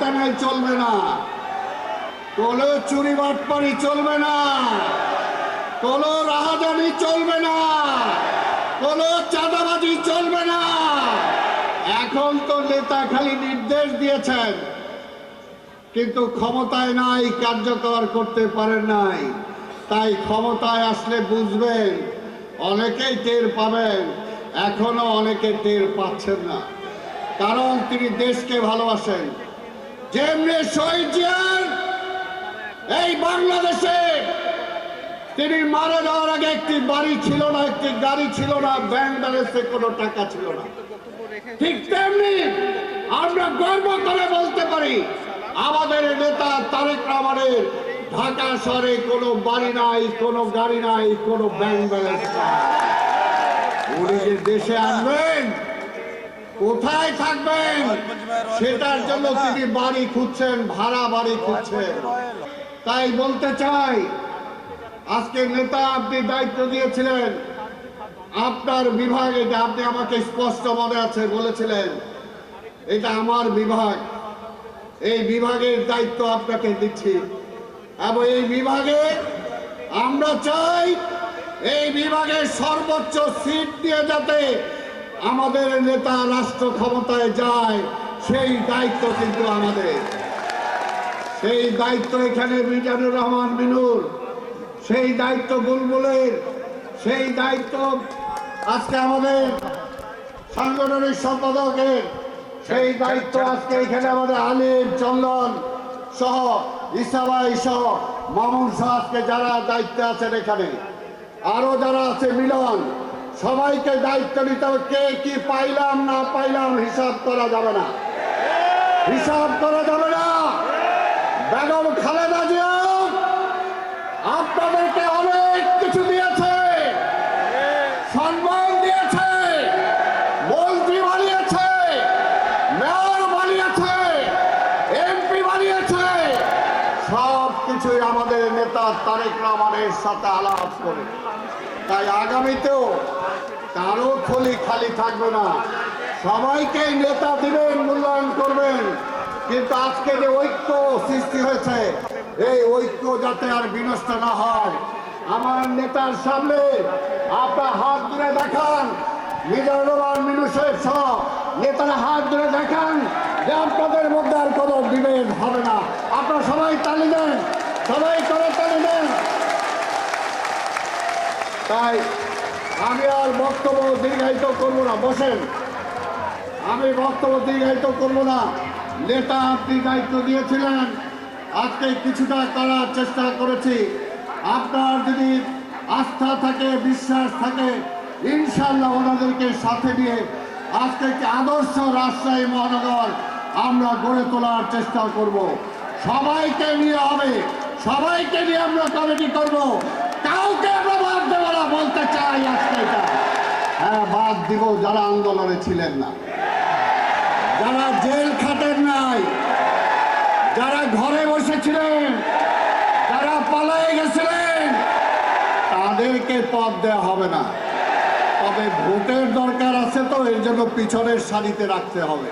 তেনাই চলবে না। কোনো চুরি বাটপারি চলবে না। কোনো রাহাজানি চলবে না। কোনো চাঁদাবাজি চলবে না। এখন তো নেতা খালি নির্দেশ দিয়েছেন, কিন্তু ক্ষমতায় নাই, কার্যকর করতে পারেন নাই। তাই ক্ষমতায় আসলে বুঝবেন, অনেকেই টের পাবেন, এখনও অনেকে টের পাচ্ছেন না। কারণ তিনি দেশকে ভালোবাসেন। যেমনি শহীদ এই বাংলাদেশে তিনি মারা যাওয়ার আগে একটি বাড়ি ছিল না, একটি গাড়ি ছিল না ব্যাংক ব্যালেন্সে কোনো টাকা ছিল না। ঠিক তেমনি আমরা গর্ব করে বলতে পারি, আমাদের নেতা তারেক রহমানের ঢাকা শহরে কোনো বাড়ি নাই, কোনো গাড়ি নাই, কোনো ব্যাংক ব্যালেন্স নাই। উনি যে দেশে আসবেন কোথায় থাকবেন? সেটার জন্য তিনি বাড়ি খুঁজছেন, ভাড়া বাড়ি খুঁজছেন। তাই বলতে চাই, আজকে নেতা আপনি দায়িত্ব দিয়েছিলেন। আপনার বিভাগ, এটা আপনি আমাকে স্পষ্ট মনে আছে বলেছিলেন। এটা আমার বিভাগ। এই বিভাগের দায়িত্ব আপনাকে দিচ্ছি। এবং এই বিভাগে আমরা চাই, এই বিভাগের সর্বোচ্চ সিট দিয়ে যাতে আমাদের নেতা রাষ্ট্র ক্ষমতায় যায়, সেই দায়িত্ব কিন্তু আমাদের। সেই দায়িত্ব এখানে মিজানুর রহমান মিনুর, সেই দায়িত্ব বুলবুলের, সেই দায়িত্ব আজকে আমাদের সাংগঠনিক সম্পাদকের, সেই দায়িত্ব আজকে এখানে আমাদের আলিম, চন্দন সহ, ইসাবাই সহ, মামুন সহ আজকে যারা দায়িত্বে আছেন এখানে, আরও যারা আছে মিলন সবাইকে দায়িত্ব নিতে হবে। কে কি পাইলাম, না পাইলাম, হিসাব করা যাবে না। হিসাব করা যাবে না। বেগম খালেদা জিয়া আপনাদেরকে অনেক কিছু দিয়েছে। দিয়েছে। বানিয়েছে। বানিয়েছে। বানিয়েছে। সব কিছুই আমাদের নেতা তারেক রহমানের সাথে আলাপ করে। তাই আগামীতেও কারও থলি খালি থাকবে না। সবাইকে নেতা দিবেন, মূল্যায়ন করবেন। কিন্তু আজকে যে ঐক্য সৃষ্টি হয়েছে, এই ঐক্য যাতে আর বিনষ্ট না হয়, আমার নেতার সামনে আপনার হাত ধরে দেখান। মিজানুর রহমান মিনু সহ নেতারা হাত ধরে দেখান যে আপনাদের মধ্যে আর কোনো বিভেদ হবে না। আপনারা সবাই তালি দেন, সবাই করে তালি দেন। তাই আমি আর বক্তব্য দীর্ঘায়িত করব না। বসেন। আমি বক্তব্য দীর্ঘায়িত করব না। নেতা আপনি দায়িত্ব দিয়েছিলেন। আজকে কিছুটা করার চেষ্টা করেছি। আপনার যদি আস্থা থাকে, বিশ্বাস থাকে ইনশাল্লাহ ওনাদেরকে সাথে নিয়ে আজকে একটি আদর্শ রাজশাহী মহানগর আমরা গড়ে তোলার চেষ্টা করব। সবাইকে নিয়ে হবে। সবাইকে নিয়ে আমরা কমিটি করব কাউকে আমরা বাদ দেবো না বলতে চাই আজকে এটা হ্যাঁ বাদ দিব, যারা আন্দোলনে ছিলেন না। যারা জেল খাটেন নাই, যারা ঘরে বসেছিলেন, যারা পালায়ে গেছিলেন, তাদেরকে পথ দেওয়া হবে না। তবে ভোটের দরকার আছে তো, এর জন্য পিছনের সারিতে রাখতে হবে।